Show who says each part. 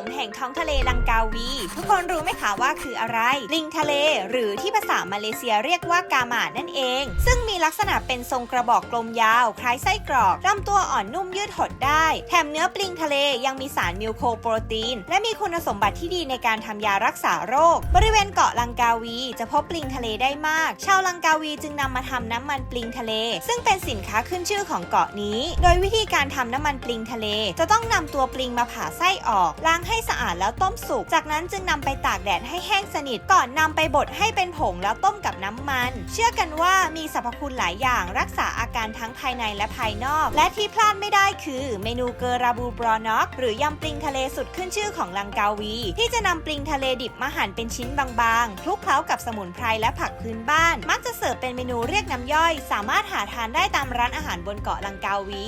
Speaker 1: มแห่งท้องทะเลลังกาวี ทุกคนรู้ไหมคะว่าคืออะไร ลิงทะเล หรือที่ภาษามาเลเซียเรียกว่ากาหมาดนั่นเอง ซึ่งมีลักษณะเป็นทรงกระบอกกลมยาว คล้ายไส้กรอกลำตัวอ่อนนุ่มยืดหดได้ แถมเนื้อปลิงทะเลยังมีสารมิวโคโปรตีน และมีคุณสมบัติที่ดีในการทำยารักษาโรค บริเวณเกาะลังกาวี จะพบปลิงทะเลได้มาก ชาวลังกาวีจึงนำมาทำน้ำมันปลิงทะเล ซึ่งเป็นสินค้าขึ้นชื่อของเกาะนี้ โดยวิธีการทำน้ำมันปลิงทะเล จะต้องนำตัวปลิงมาผ่าไส้ออกล้างให้สะอาดแล้วต้มสุก จากนั้นจึงนำไปตากแดดให้แห้งสนิท ก่อนนำไปบดให้เป็นผงแล้วต้มกับน้ำมัน เชื่อกันว่ามีสรรพคุณหลายอย่างรักษาอาการทั้งภายในและภายนอก และที่พลาดไม่ได้คือเมนูเกอราบูบรอนอกหรือยำปลิงทะเลสุดขึ้นชื่อของลังกาวี ที่จะนำปลิงทะเลดิบมาหั่นเป็นชิ้นบางๆคลุกเคล้ากับสมุนไพรและผักพื้นบ้าน มักจะเสิร์ฟเป็นเมนูเรียกน้ำย่อย สามารถหาทานได้ตามร้านอาหารบนเกาะลังกาวี